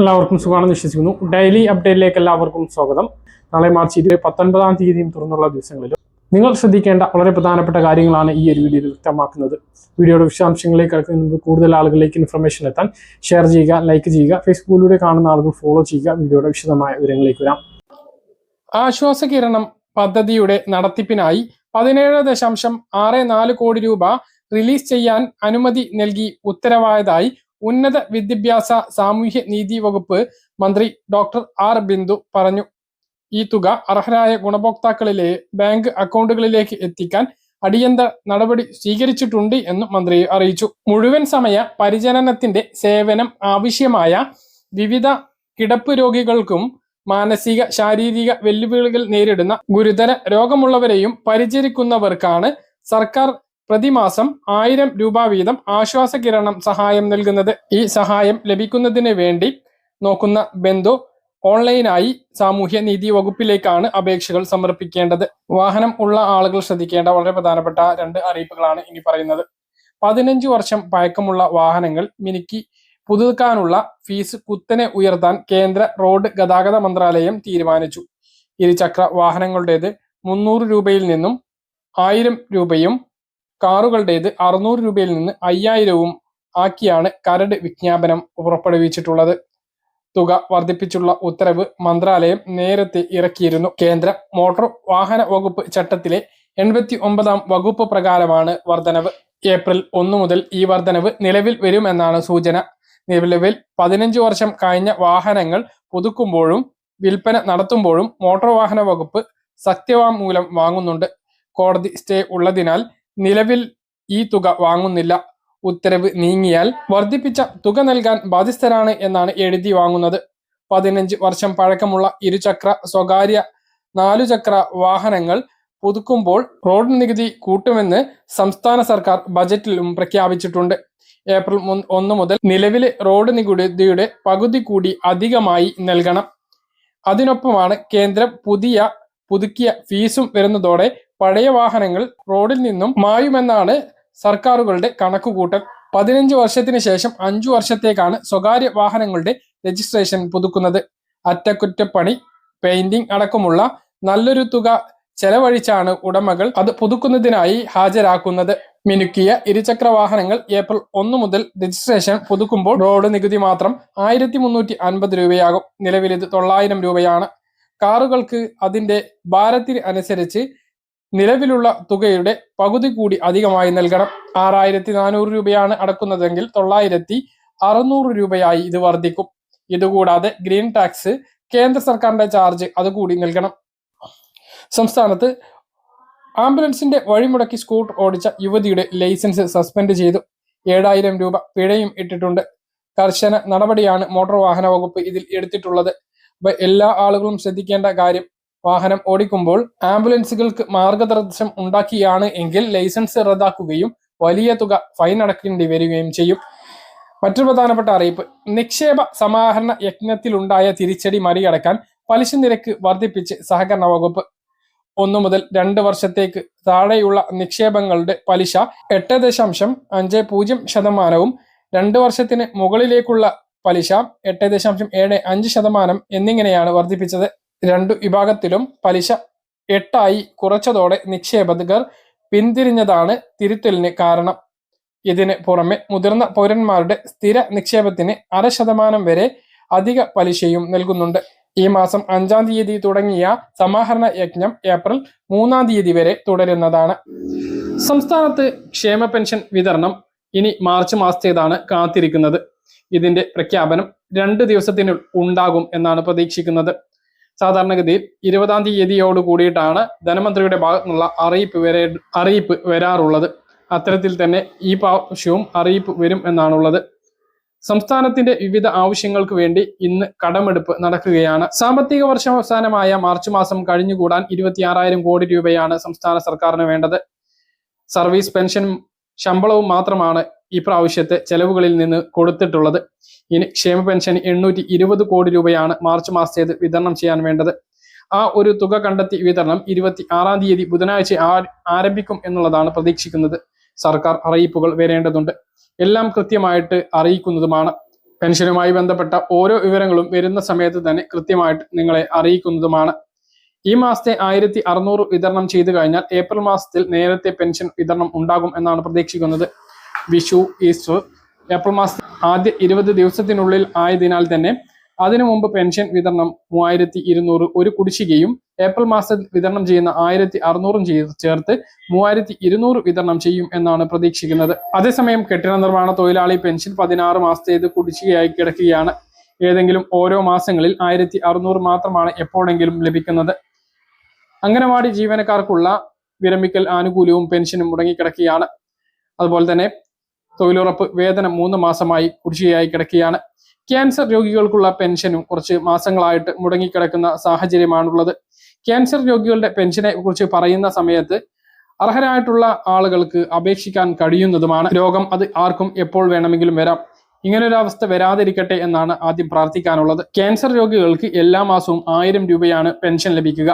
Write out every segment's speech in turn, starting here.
എല്ലാവർക്കും സുഖമാണെന്ന് വിശ്വസിക്കുന്നു. ഡെയിലി അപ്ഡേറ്റിലേക്ക് എല്ലാവർക്കും സ്വാഗതം. നാളെ മാർച്ച് ഇരുപത് പത്തൊൻപതാം തീയതിയും തുറന്നുള്ള ദിവസങ്ങളിൽ നിങ്ങൾ ശ്രദ്ധിക്കേണ്ട വളരെ പ്രധാനപ്പെട്ട കാര്യങ്ങളാണ് ഈ ഒരു വീഡിയോയിൽ വ്യക്തമാക്കുന്നത്. വീഡിയോയുടെ വിശദാംശങ്ങളിലേക്ക് കിടക്കുന്ന കൂടുതൽ ആളുകളിലേക്ക് ഇൻഫർമേഷൻ എത്താൻ ഷെയർ ചെയ്യുക ലൈക്ക് ചെയ്യുക ഫേസ്ബുക്കിലൂടെ കാണുന്ന ആളുകൾ ഫോളോ ചെയ്യുക വീഡിയോയുടെ വിശദമായ വിവരങ്ങളിലേക്ക് വരാം. ആശ്വാസ കിരണം പദ്ധതിയുടെ നടത്തിപ്പിനായി പതിനേഴ് ദശാംശം ആറ് നാല് കോടി രൂപ റിലീസ് ചെയ്യാൻ അനുമതി നൽകി ഉത്തരവായതായി ഉന്നത വിദ്യാഭ്യാസ സാമൂഹ്യ നീതി വകുപ്പ് മന്ത്രി ഡോക്ടർ ആർ ബിന്ദു പറഞ്ഞു. ഈ തുക അർഹരായ ഗുണഭോക്താക്കളിലെ ബാങ്ക് അക്കൗണ്ടുകളിലേക്ക് എത്തിക്കാൻ അടിയന്തര നടപടി സ്വീകരിച്ചിട്ടുണ്ട് എന്നും മന്ത്രി അറിയിച്ചു. മുഴുവൻ സമയ പരിചരണത്തിന്റെ സേവനം ആവശ്യമായ വിവിധ കിടപ്പ് രോഗികൾക്കും മാനസിക ശാരീരിക വെല്ലുവിളികൾ നേരിടുന്ന ഗുരുതര രോഗമുള്ളവരെയും പരിചരിക്കുന്നവർക്കാണ് സർക്കാർ പ്രതിമാസം ആയിരം രൂപ വീതം ആശ്വാസ കിരണം സഹായം നൽകുന്നത് ഈ സഹായം ലഭിക്കുന്നതിന് വേണ്ടി നോക്കുന്ന ബന്ധു ഓൺലൈനായി സാമൂഹ്യ നീതി വകുപ്പിലേക്കാണ് അപേക്ഷകൾ സമർപ്പിക്കേണ്ടത്. വാഹനം ഉള്ള ആളുകൾ ശ്രദ്ധിക്കേണ്ട വളരെ പ്രധാനപ്പെട്ട രണ്ട് അറിയിപ്പുകളാണ് ഇനി പറയുന്നത്. പതിനഞ്ച് വർഷം പഴക്കമുള്ള വാഹനങ്ങൾ മിനുക്കി പുതുക്കാനുള്ള ഫീസ് കുത്തനെ ഉയർത്താൻ കേന്ദ്ര റോഡ് ഗതാഗത മന്ത്രാലയം തീരുമാനിച്ചു. ഇരുചക്ര വാഹനങ്ങളുടേത് മുന്നൂറ് രൂപയിൽ നിന്നും ആയിരം രൂപയും കാറുകളുടേത് അറുന്നൂറ് രൂപയിൽ നിന്ന് അയ്യായിരവും ആക്കിയാണ് കരട് വിജ്ഞാപനം പുറപ്പെടുവിച്ചിട്ടുള്ളത്. തുക വർദ്ധിപ്പിച്ചുള്ള ഉത്തരവ് മന്ത്രാലയം നേരത്തെ ഇറക്കിയിരുന്നു. കേന്ദ്ര മോട്ടോർ വാഹന വകുപ്പ് ചട്ടത്തിലെ എൺപത്തി ഒമ്പതാം വകുപ്പ് പ്രകാരമാണ് വർധനവ്. ഏപ്രിൽ ഒന്ന് മുതൽ ഈ വർധനവ് നിലവിൽ വരുമെന്നാണ് സൂചന. നിലവിൽ പതിനഞ്ച് വർഷം കഴിഞ്ഞ വാഹനങ്ങൾ പുതുക്കുമ്പോഴും വിൽപ്പന നടത്തുമ്പോഴും മോട്ടോർ വാഹന വകുപ്പ് സത്യവാങ്മൂലം വാങ്ങുന്നുണ്ട്. കോടതി സ്റ്റേ ഉള്ളതിനാൽ നിലവിൽ ഈ തുക വാങ്ങുന്നില്ല. ഉത്തരവ് നീങ്ങിയാൽ വർദ്ധിപ്പിച്ച തുക നൽകാൻ ബാധ്യസ്ഥരാണ് എന്നാണ് എഴുതി വാങ്ങുന്നത്. പതിനഞ്ച് വർഷം പഴക്കമുള്ള ഇരുചക്ര സ്വകാര്യ നാലുചക്ര വാഹനങ്ങൾ പുതുക്കുമ്പോൾ റോഡ് നികുതി കൂട്ടുമെന്ന് സംസ്ഥാന സർക്കാർ ബജറ്റിലും പ്രഖ്യാപിച്ചിട്ടുണ്ട്. ഏപ്രിൽ ഒന്ന് മുതൽ നിലവിലെ റോഡ് നികുതിയുടെ പകുതി കൂടി അധികമായി നൽകണം. അതിനൊപ്പമാണ് കേന്ദ്രം പുതിയ പുതുക്കിയ ഫീസും വരുന്നതോടെ പഴയ വാഹനങ്ങൾ റോഡിൽ നിന്നും മായുമെന്നാണ് സർക്കാരുകളുടെ കണക്കുകൂട്ടൽ. പതിനഞ്ച് വർഷത്തിന് ശേഷം അഞ്ചു വർഷത്തേക്കാണ് സ്വകാര്യ വാഹനങ്ങളുടെ രജിസ്ട്രേഷൻ പുതുക്കുന്നത്. അറ്റകുറ്റപ്പണി പെയിന്റിംഗ് അടക്കമുള്ള നല്ലൊരു തുക ചെലവഴിച്ചാണ് ഉടമകൾ അത് പുതുക്കുന്നതിനായി ഹാജരാക്കുന്നത്. മിനുക്കിയ ഇരുചക്ര വാഹനങ്ങൾ ഏപ്രിൽ ഒന്ന് മുതൽ രജിസ്ട്രേഷൻ പുതുക്കുമ്പോൾ റോഡ് നികുതി മാത്രം ആയിരത്തി മുന്നൂറ്റി അൻപത് രൂപയാകും. നിലവിൽ ഇത് തൊള്ളായിരം രൂപയാണ്. കാറുകൾക്ക് അതിന്റെ ഭാരത്തിന് അനുസരിച്ച് നിലവിലുള്ള തുകയുടെ പകുതി കൂടി അധികമായി നൽകണം. ആറായിരത്തി നാനൂറ് രൂപയാണ് അടക്കുന്നതെങ്കിൽ തൊള്ളായിരത്തി അറുന്നൂറ് രൂപയായി ഇത് വർദ്ധിക്കും. ഇതുകൂടാതെ ഗ്രീൻ ടാക്സ് കേന്ദ്ര സർക്കാരിന്റെ ചാർജ് അതുകൂടി നൽകണം. സംസ്ഥാനത്ത് ആംബുലൻസിന്റെ വഴിമുടക്കി സ്കൂട്ടർ ഓടിച്ച യുവതിയുടെ ലൈസൻസ് സസ്പെൻഡ് ചെയ്തു. ഏഴായിരം രൂപ പിഴയും ഇട്ടിട്ടുണ്ട്. കർശന നടപടിയാണ് മോട്ടോർ വാഹന വകുപ്പ് ഇതിൽ എടുത്തിട്ടുള്ളത്. അപ്പൊ എല്ലാ ആളുകളും ശ്രദ്ധിക്കേണ്ട കാര്യം വാഹനം ഓടിക്കുമ്പോൾ ആംബുലൻസുകൾക്ക് മാർഗനിർദ്ദേശം ഉണ്ടാക്കിയാണ് എങ്കിൽ ലൈസൻസ് റദ്ദാക്കുകയും വലിയ തുക ഫൈൻ അടക്കേണ്ടി വരികയും ചെയ്യും. മറ്റൊരു പ്രധാനപ്പെട്ട അറിയിപ്പ് നിക്ഷേപ സമാഹരണ യജ്ഞത്തിലുണ്ടായ തിരിച്ചടി മറികടക്കാൻ പലിശ നിരക്ക് വർദ്ധിപ്പിച്ച് സഹകരണ വകുപ്പ് ഒന്നു മുതൽ രണ്ട് വർഷത്തേക്ക് താഴെയുള്ള നിക്ഷേപങ്ങളുടെ പലിശ എട്ട് ദശാംശം അഞ്ച് പൂജ്യം ശതമാനവും രണ്ട് വർഷത്തിന് മുകളിലേക്കുള്ള പലിശ എട്ട് ദശാംശം ഏഴ് അഞ്ച് ശതമാനം എന്നിങ്ങനെയാണ് വർദ്ധിപ്പിച്ചത്. രണ്ടു വിഭാഗത്തിലും പലിശ എട്ടായി കുറച്ചതോടെ നിക്ഷേപകർ പിന്തിരിഞ്ഞതാണ് തിരുത്തലിന് കാരണം. ഇതിന് പുറമെ മുതിർന്ന പൗരന്മാരുടെ സ്ഥിര നിക്ഷേപത്തിന് അര ശതമാനം വരെ അധിക പലിശയും നൽകുന്നുണ്ട്. ഈ മാസം അഞ്ചാം തീയതി തുടങ്ങിയ സമാഹരണ യജ്ഞം ഏപ്രിൽ മൂന്നാം തീയതി വരെ തുടരുന്നതാണ്. സംസ്ഥാനത്ത് ക്ഷേമ പെൻഷൻ വിതരണം ഇനി മാർച്ച് മാസത്തേതാണ് കാത്തിരിക്കുന്നത്. ഇതിന്റെ പ്രഖ്യാപനം രണ്ട് ദിവസത്തിനുള്ളിൽ ഉണ്ടാകും എന്നാണ് പ്രതീക്ഷിക്കുന്നത്. സാധാരണഗതിയിൽ ഇരുപതാം തീയതിയോട് കൂടിയിട്ടാണ് ധനമന്ത്രിയുടെ ഭാഗത്തുനിന്നുള്ള അറിയിപ്പ് വരെ അറിയിപ്പ് വരാറുള്ളത്. അത്തരത്തിൽ തന്നെ ഈ പ്രാവശ്യവും അറിയിപ്പ് വരും എന്നാണുള്ളത്. സംസ്ഥാനത്തിന്റെ വിവിധ ആവശ്യങ്ങൾക്ക് വേണ്ടി ഇന്ന് കടമെടുപ്പ് നടക്കുകയാണ്. സാമ്പത്തിക വർഷം അവസാനമായ മാർച്ച് മാസം കഴിഞ്ഞുകൂടാൻ ഇരുപത്തിയാറായിരം കോടി രൂപയാണ് സംസ്ഥാന സർക്കാരിന് വേണ്ടത്. സർവീസ് പെൻഷൻ ശമ്പളവും മാത്രമാണ് ഈ പ്രാവശ്യത്തെ ചെലവുകളിൽ നിന്ന് കൊടുത്തിട്ടുള്ളത്. ഇനി ക്ഷേമ പെൻഷൻ എണ്ണൂറ്റി ഇരുപത് കോടി രൂപയാണ് മാർച്ച് മാസത്തേത് വിതരണം ചെയ്യാൻ വേണ്ടത്. ആ ഒരു തുക കണ്ടെത്തി വിതരണം ഇരുപത്തി ആറാം തീയതി ബുധനാഴ്ച ആരംഭിക്കും എന്നുള്ളതാണ് പ്രതീക്ഷിക്കുന്നത്. സർക്കാർ അറിയിപ്പുകൾ വരേണ്ടതുണ്ട്. എല്ലാം കൃത്യമായിട്ട് അറിയിക്കുന്നതുമാണ്. പെൻഷനുമായി ബന്ധപ്പെട്ട ഓരോ വിവരങ്ങളും വരുന്ന സമയത്ത് തന്നെ കൃത്യമായിട്ട് നിങ്ങളെ അറിയിക്കുന്നതുമാണ്. ഈ മാസത്തെ ആയിരത്തി അറുന്നൂറ് വിതരണം ചെയ്തു കഴിഞ്ഞാൽ ഏപ്രിൽ മാസത്തിൽ നേരത്തെ പെൻഷൻ വിതരണം ഉണ്ടാകും എന്നാണ് പ്രതീക്ഷിക്കുന്നത്. വിഷു ഈസ്റ്റർ ഏപ്രിൽ മാസത്തിൽ ആദ്യ ഇരുപത് ദിവസത്തിനുള്ളിൽ ആയതിനാൽ തന്നെ അതിനു മുമ്പ് പെൻഷൻ വിതരണം മൂവായിരത്തി ഇരുന്നൂറ് ഒരു കുടിശ്ശികയും ഏപ്രിൽ മാസത്തിൽ വിതരണം ചെയ്യുന്ന ആയിരത്തി അറുന്നൂറും ചേർത്ത് മൂവായിരത്തി ഇരുന്നൂറ് വിതരണം ചെയ്യും എന്നാണ് പ്രതീക്ഷിക്കുന്നത്. അതേസമയം കെട്ടിട നിർമ്മാണ തൊഴിലാളി പെൻഷൻ പതിനാറ് മാസത്തേത് കുടിശ്ശികയായി കിടക്കുകയാണ്. ഏതെങ്കിലും ഓരോ മാസങ്ങളിൽ ആയിരത്തി അറുന്നൂറ് മാത്രമാണ് എപ്പോഴെങ്കിലും ലഭിക്കുന്നത്. അംഗനവാടി ജീവനക്കാർക്കുള്ള വിരമിക്കൽ ആനുകൂല്യവും പെൻഷനും മുടങ്ങിക്കിടക്കുകയാണ്. അതുപോലെ തന്നെ തൊഴിലുറപ്പ് വേതനം മൂന്ന് മാസമായി കുടിശ്ശികയായി കിടക്കുകയാണ്. ക്യാൻസർ രോഗികൾക്കുള്ള പെൻഷനും കുറച്ച് മാസങ്ങളായിട്ട് മുടങ്ങിക്കിടക്കുന്ന സാഹചര്യമാണുള്ളത്. ക്യാൻസർ രോഗികളുടെ പെൻഷനെ കുറിച്ച് പറയുന്ന സമയത്ത് അർഹരായിട്ടുള്ള ആളുകൾക്ക് അപേക്ഷിക്കാൻ കഴിയുന്നതുമാണ്. രോഗം അത് ആർക്കും എപ്പോൾ വേണമെങ്കിലും വരാം. ഇങ്ങനൊരവസ്ഥ വരാതിരിക്കട്ടെ എന്നാണ് ആദ്യം പ്രാർത്ഥിക്കാനുള്ളത്. ക്യാൻസർ രോഗികൾക്ക് എല്ലാ മാസവും ആയിരം രൂപയാണ് പെൻഷൻ ലഭിക്കുക.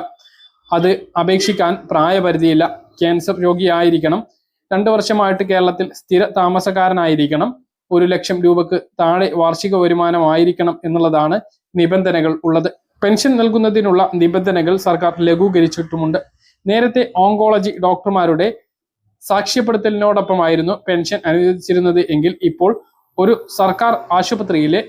അത് അപേക്ഷിക്കാൻ പ്രായപരിധിയില്ല. ക്യാൻസർ രോഗിയായിരിക്കണം. രണ്ടു വർഷമായിട്ട് കേരളത്തിൽ സ്ഥിര താമസക്കാരനായിരിക്കണം. ഒരു ലക്ഷം രൂപക്ക് താഴെ വാർഷിക വരുമാനമായിരിക്കണം എന്നുള്ളതാണ് നിബന്ധനകൾ ഉള്ളത്. പെൻഷൻ നൽകുന്നതിനുള്ള നിബന്ധനകൾ സർക്കാർ ലഘൂകരിച്ചിട്ടുമുണ്ട്. നേരത്തെ ഓങ്കോളജി ഡോക്ടർമാരുടെ സാക്ഷ്യപ്പെടുത്തലിനോടൊപ്പമായിരുന്നു പെൻഷൻ അനുവദിച്ചിരുന്നത് എങ്കിൽ ഇപ്പോൾ ഒരു സർക്കാർ ആശുപത്രിയിലെ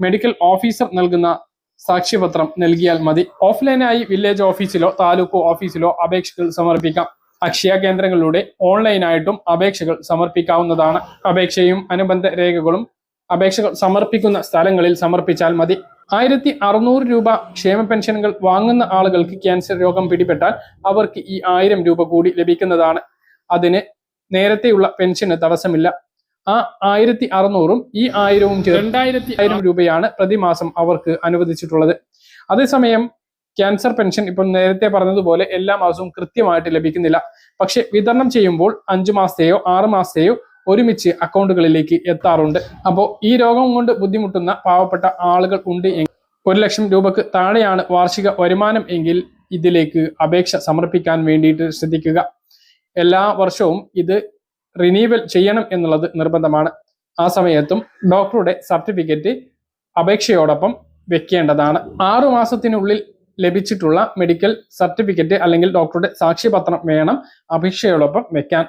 മെഡിക്കൽ ഓഫീസർ നൽകുന്ന സാക്ഷ്യപത്രം നൽകിയാൽ മതി. ഓഫ്ലൈനായി വില്ലേജ് ഓഫീസിലോ താലൂക്ക് ഓഫീസിലോ അപേക്ഷകൾ സമർപ്പിക്കാം. അക്ഷയ കേന്ദ്രങ്ങളിലൂടെ ഓൺലൈനായിട്ടും അപേക്ഷകൾ സമർപ്പിക്കാവുന്നതാണ്. അപേക്ഷയും അനുബന്ധ രേഖകളും അപേക്ഷകൾ സമർപ്പിക്കുന്ന സ്ഥലങ്ങളിൽ സമർപ്പിച്ചാൽ മതി. ആയിരത്തി അറുന്നൂറ് രൂപ ക്ഷേമ പെൻഷനുകൾ വാങ്ങുന്ന ആളുകൾക്ക് ക്യാൻസർ രോഗം പിടിപെട്ടാൽ അവർക്ക് ഈ ആയിരം രൂപ കൂടി ലഭിക്കുന്നതാണ്. അതിന് നേരത്തെയുള്ള പെൻഷന് തടസ്സമില്ല. ആ ആയിരത്തി അറുന്നൂറും ഈ ആയിരവും രണ്ടായിരത്തി ആയിരം രൂപയാണ് പ്രതിമാസം അവർക്ക് അനുവദിച്ചിട്ടുള്ളത്. അതേസമയം ക്യാൻസർ പെൻഷൻ ഇപ്പോൾ നേരത്തെ പറഞ്ഞതുപോലെ എല്ലാ മാസവും കൃത്യമായിട്ട് ലഭിക്കുന്നില്ല. പക്ഷെ വിതരണം ചെയ്യുമ്പോൾ അഞ്ചു മാസത്തെയോ ആറ് മാസത്തെയോ ഒരുമിച്ച് അക്കൗണ്ടുകളിലേക്ക് എത്താറുണ്ട്. അപ്പോൾ ഈ രോഗം കൊണ്ട് ബുദ്ധിമുട്ടുന്ന പാവപ്പെട്ട ആളുകൾ ഉണ്ട് ഒരു ലക്ഷം രൂപക്ക് താഴെയാണ് വാർഷിക വരുമാനം എങ്കിൽ ഇതിലേക്ക് അപേക്ഷ സമർപ്പിക്കാൻ വേണ്ടിയിട്ട് ശ്രദ്ധിക്കുക. എല്ലാ വർഷവും ഇത് റിനീവൽ ചെയ്യണം എന്നുള്ളത് നിർബന്ധമാണ്. ആ സമയത്തും ഡോക്ടറുടെ സർട്ടിഫിക്കറ്റ് അപേക്ഷയോടൊപ്പം വെക്കേണ്ടതാണ്. ആറു മാസത്തിനുള്ളിൽ ലഭിച്ചിട്ടുള്ള മെഡിക്കൽ സർട്ടിഫിക്കറ്റ് അല്ലെങ്കിൽ ഡോക്ടറുടെ സാക്ഷ്യപത്രം വേണം അപേക്ഷയോടൊപ്പം വെക്കാൻ.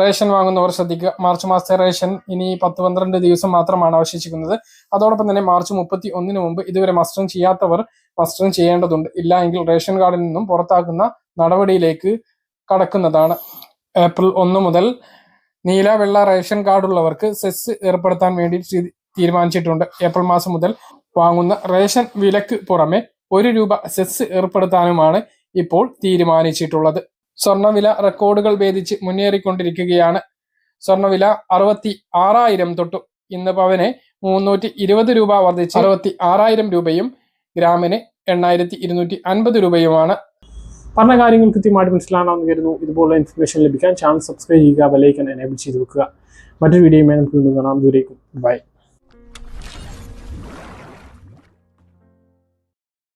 റേഷൻ വാങ്ങുന്നവർ ശ്രദ്ധിക്കുക. മാർച്ച് മാസത്തെ റേഷൻ ഇനി പത്ത് പന്ത്രണ്ട് ദിവസം മാത്രമാണ് അവശേഷിക്കുന്നത്. അതോടൊപ്പം തന്നെ മാർച്ച് മുപ്പത്തി ഒന്നിന് മുമ്പ് ഇതുവരെ മസ്റ്ററിംഗ് ചെയ്യാത്തവർ മസ്റ്ററിംഗ് ചെയ്യേണ്ടതുണ്ട്. ഇല്ല എങ്കിൽ റേഷൻ കാർഡിൽ നിന്നും പുറത്താക്കുന്ന നടപടിയിലേക്ക് കടക്കുന്നതാണ്. ഏപ്രിൽ ഒന്ന് മുതൽ നീല വെള്ള റേഷൻ കാർഡുള്ളവർക്ക് സെസ് ഏർപ്പെടുത്താൻ വേണ്ടി തീരുമാനിച്ചിട്ടുണ്ട്. ഏപ്രിൽ മാസം മുതൽ വാങ്ങുന്ന റേഷൻ വിലക്ക് പുറമെ ഒരു രൂപ സെസ് ഏർപ്പെടുത്താനുമാണ് ഇപ്പോൾ തീരുമാനിച്ചിട്ടുള്ളത്. സ്വർണവില റെക്കോർഡുകൾ ഭേദിച്ച് മുന്നേറിക്കൊണ്ടിരിക്കുകയാണ്. സ്വർണവില അറുപത്തി ആറായിരം തൊട്ടു. ഇന്ന് പവന് മുന്നൂറ്റി ഇരുപത് രൂപ വർദ്ധിച്ച് അറുപത്തി ആറായിരം രൂപയും ഗ്രാമിന് എണ്ണായിരത്തി ഇരുന്നൂറ്റി അൻപത് രൂപയുമാണ്. പറഞ്ഞ കാര്യങ്ങൾ കൃത്യമായിട്ട് മനസ്സിലാണെന്ന് കരുതുന്നു. ഇതുപോലുള്ള ഇൻഫർമേഷൻ ലഭിക്കാൻ ചാനൽ സബ്സ്ക്രൈബ് ചെയ്യുക ബെലൈക്കൻ എനേബിൾ ചെയ്ത് വെക്കുക. മറ്റൊരു വീഡിയോയുമായി നമുക്ക് വീണ്ടും കാണാം. ദൂരേക്കും ബൈ